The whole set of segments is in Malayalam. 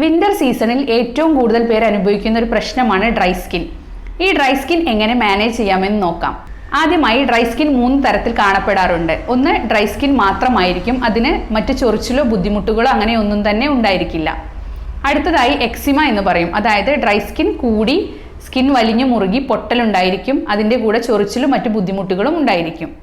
വിന്റർ സീസണിൽ ഏറ്റവും കൂടുതൽ പേർ അനുഭവിക്കുന്ന ഒരു പ്രശ്നമാണ് ഡ്രൈ സ്കിൻ ഈ ഡ്രൈ സ്കിൻ എങ്ങനെ മാനേജ് ചെയ്യാമെന്ന് നോക്കാം. ആദ്യമായി ഡ്രൈ സ്കിൻ മൂന്ന് തരത്തിൽ കാണപ്പെടാറുണ്ട്. ഒന്ന് ഡ്രൈ സ്കിൻ മാത്രമായിരിക്കും. അതിന് മറ്റ് ചൊറിച്ചിലോ ബുദ്ധിമുട്ടുകളോ അങ്ങനെ ഒന്നും തന്നെ ഉണ്ടായിരിക്കില്ല. അടുത്തതായി എക്സിമ എന്ന് പറയും. അതായത് ഡ്രൈ സ്കിൻ കൂടി സ്കിൻ വലിഞ്ഞു മുറുകി പൊട്ടലുണ്ടായിരിക്കും അതിന്റെ കൂടെ ചൊറിച്ചിലും മറ്റു ബുദ്ധിമുട്ടുകളും ഉണ്ടായിരിക്കും.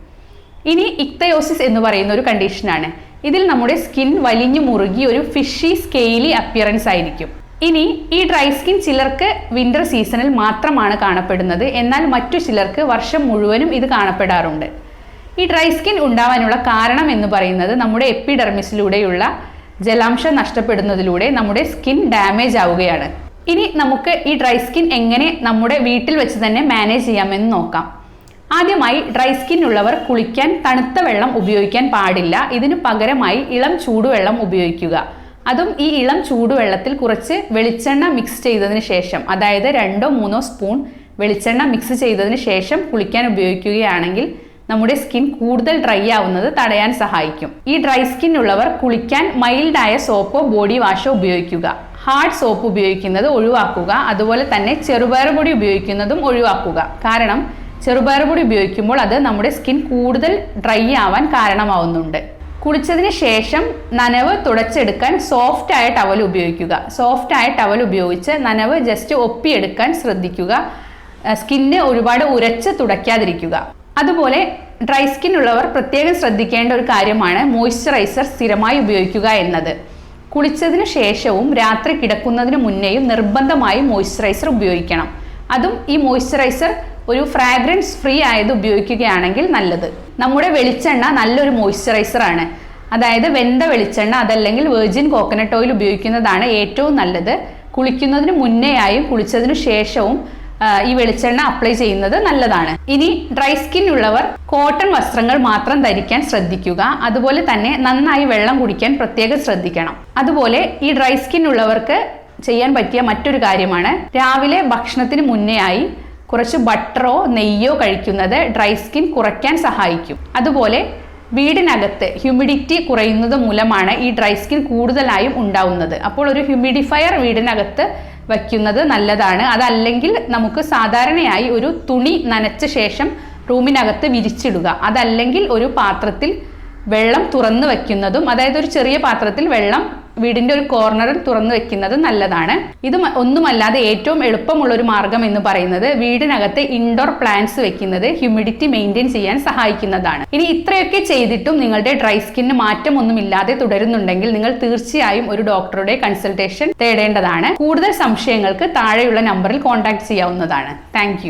ഇനി ഇക്തയോസിസ് എന്ന് പറയുന്ന ഒരു കണ്ടീഷനാണ് ഇതിൽ നമ്മുടെ സ്കിൻ വലിഞ്ഞു മുറുകി ഒരു ഫിഷി സ്കെയിലി അപ്പിയറൻസ് ആയിരിക്കും. ഇനി ഈ ഡ്രൈ സ്കിൻ ചിലർക്ക് വിന്റർ സീസണിൽ മാത്രമാണ് കാണപ്പെടുന്നത്. എന്നാൽ മറ്റു ചിലർക്ക് വർഷം മുഴുവനും ഇത് കാണപ്പെടാറുണ്ട്. ഈ ഡ്രൈ സ്കിൻ ഉണ്ടാവാനുള്ള കാരണം എന്ന് പറയുന്നത് നമ്മുടെ എപ്പിഡെർമിസിലൂടെയുള്ള ജലാംശം നഷ്ടപ്പെടുന്നതിലൂടെ നമ്മുടെ സ്കിൻ ഡാമേജ് ആവുകയാണ്. ഇനി നമുക്ക് ഈ ഡ്രൈ സ്കിൻ എങ്ങനെ നമ്മുടെ വീട്ടിൽ വെച്ച് തന്നെ മാനേജ് ചെയ്യാമെന്ന് നോക്കാം. ആദ്യമായി ഡ്രൈ സ്കിൻ ഉള്ളവർ കുളിക്കാൻ തണുത്ത വെള്ളം ഉപയോഗിക്കാൻ പാടില്ല. ഇതിനു പകരമായി ഇളം ചൂടുവെള്ളം ഉപയോഗിക്കുക. അതും ഈ ഇളം ചൂടുവെള്ളത്തിൽ കുറച്ച് വെളിച്ചെണ്ണ മിക്സ് ചെയ്തതിന് ശേഷം അതായത് രണ്ടോ മൂന്നോ സ്പൂൺ വെളിച്ചെണ്ണ മിക്സ് ചെയ്തതിന് ശേഷം കുളിക്കാൻ ഉപയോഗിക്കുകയാണെങ്കിൽ നമ്മുടെ സ്കിൻ കൂടുതൽ ഡ്രൈ ആവുന്നത് തടയാൻ സഹായിക്കും. ഈ ഡ്രൈ സ്കിൻ ഉള്ളവർ കുളിക്കാൻ മൈൽഡായ സോപ്പോ ബോഡി വാഷോ ഉപയോഗിക്കുക. ഹാർഡ് സോപ്പ് ഉപയോഗിക്കുന്നത് ഒഴിവാക്കുക. അതുപോലെ തന്നെ ചെറുപയർ പൊടി ഉപയോഗിക്കുന്നതും ഒഴിവാക്കുക. കാരണം ചെറുപയർ പൊടി ഉപയോഗിക്കുമ്പോൾ അത് നമ്മുടെ സ്കിൻ കൂടുതൽ ഡ്രൈ ആവാൻ കാരണമാവുന്നുണ്ട്. കുളിച്ചതിന് ശേഷം നനവ് തുടച്ചെടുക്കാൻ സോഫ്റ്റ് ആയ ടവൽ ഉപയോഗിക്കുക. സോഫ്റ്റ് ആയ ടവൽ ഉപയോഗിച്ച് നനവ് ജസ്റ്റ് ഒപ്പിയെടുക്കാൻ ശ്രദ്ധിക്കുക. സ്കിന്ന് ഒരുപാട് ഉരച്ച് തുടയ്ക്കാതിരിക്കുക. അതുപോലെ ഡ്രൈ സ്കിൻ ഉള്ളവർ പ്രത്യേകം ശ്രദ്ധിക്കേണ്ട ഒരു കാര്യമാണ് മോയ്സ്ചറൈസർ സ്ഥിരമായി ഉപയോഗിക്കുക എന്നത്. കുളിച്ചതിന് ശേഷവും രാത്രി കിടക്കുന്നതിന് മുന്നേയും നിർബന്ധമായും മോയ്സ്ചറൈസർ ഉപയോഗിക്കണം. അതും ഈ മോയ്സ്ചറൈസർ ഒരു ഫ്രാഗ്രൻസ് ഫ്രീ ആയത് ഉപയോഗിക്കുകയാണെങ്കിൽ നല്ലത്. നമ്മുടെ വെളിച്ചെണ്ണ നല്ലൊരു മോയ്സ്ചറൈസർ ആണ്. അതായത് വെന്ത വെളിച്ചെണ്ണ അതല്ലെങ്കിൽ വെർജിൻ കോക്കനട്ട് ഓയിൽ ഉപയോഗിക്കുന്നതാണ് ഏറ്റവും നല്ലത്. കുളിക്കുന്നതിന് മുന്നേയായും കുളിച്ചതിന് ശേഷവും ഈ വെളിച്ചെണ്ണ അപ്ലൈ ചെയ്യുന്നത് നല്ലതാണ്. ഇനി ഡ്രൈ സ്കിൻ ഉള്ളവർ കോട്ടൺ വസ്ത്രങ്ങൾ മാത്രം ധരിക്കാൻ ശ്രദ്ധിക്കുക. അതുപോലെ തന്നെ നന്നായി വെള്ളം കുടിക്കാൻ പ്രത്യേകം ശ്രദ്ധിക്കണം. അതുപോലെ ഈ ഡ്രൈ സ്കിൻ ഉള്ളവർക്ക് ചെയ്യാൻ പറ്റിയ മറ്റൊരു കാര്യമാണ് രാവിലെ ഭക്ഷണത്തിന് മുന്നേ ആയി കുറച്ച് ബട്ടറോ നെയ്യോ കഴിക്കുന്നത് ഡ്രൈ സ്കിൻ കുറയ്ക്കാൻ സഹായിക്കും. അതുപോലെ വീടിനകത്ത് ഹ്യൂമിഡിറ്റി കുറയുന്നത് മൂലമാണ് ഈ ഡ്രൈ സ്കിൻ കൂടുതലായും ഉണ്ടാവുന്നത്. അപ്പോൾ ഒരു ഹ്യൂമിഡിഫയർ വീടിനകത്ത് വയ്ക്കുന്നത് നല്ലതാണ്. അതല്ലെങ്കിൽ നമുക്ക് സാധാരണയായി ഒരു തുണി നനച്ച ശേഷം റൂമിനകത്ത് വിരിച്ചിടുക. അതല്ലെങ്കിൽ ഒരു പാത്രത്തിൽ വെള്ളം തുറന്നു വയ്ക്കുന്നതും അതായത് ഒരു ചെറിയ പാത്രത്തിൽ വെള്ളം വീടിന്റെ ഒരു കോർണറിൽ തുറന്നു വെക്കുന്നത് നല്ലതാണ്. ഇത് ഒന്നുമല്ലാതെ ഏറ്റവും എളുപ്പമുള്ള ഒരു മാർഗം എന്ന് പറയുന്നത് വീടിനകത്ത് ഇൻഡോർ പ്ലാന്റ്സ് വെക്കുന്നത് ഹ്യൂമിഡിറ്റി മെയിന്റെയിൻ ചെയ്യാൻ സഹായിക്കുന്നതാണ്. ഇനി ഇത്രയൊക്കെ ചെയ്തിട്ടും നിങ്ങളുടെ ഡ്രൈ സ്കിന്നിന് മാറ്റമൊന്നുമില്ലാതെ തുടരുന്നുണ്ടെങ്കിൽ നിങ്ങൾ തീർച്ചയായും ഒരു ഡോക്ടറുടെ കൺസൾട്ടേഷൻ തേടേണ്ടതാണ്. കൂടുതൽ സംശയങ്ങൾക്ക് താഴെയുള്ള നമ്പറിൽ കോൺടാക്ട് ചെയ്യാവുന്നതാണ്. താങ്ക്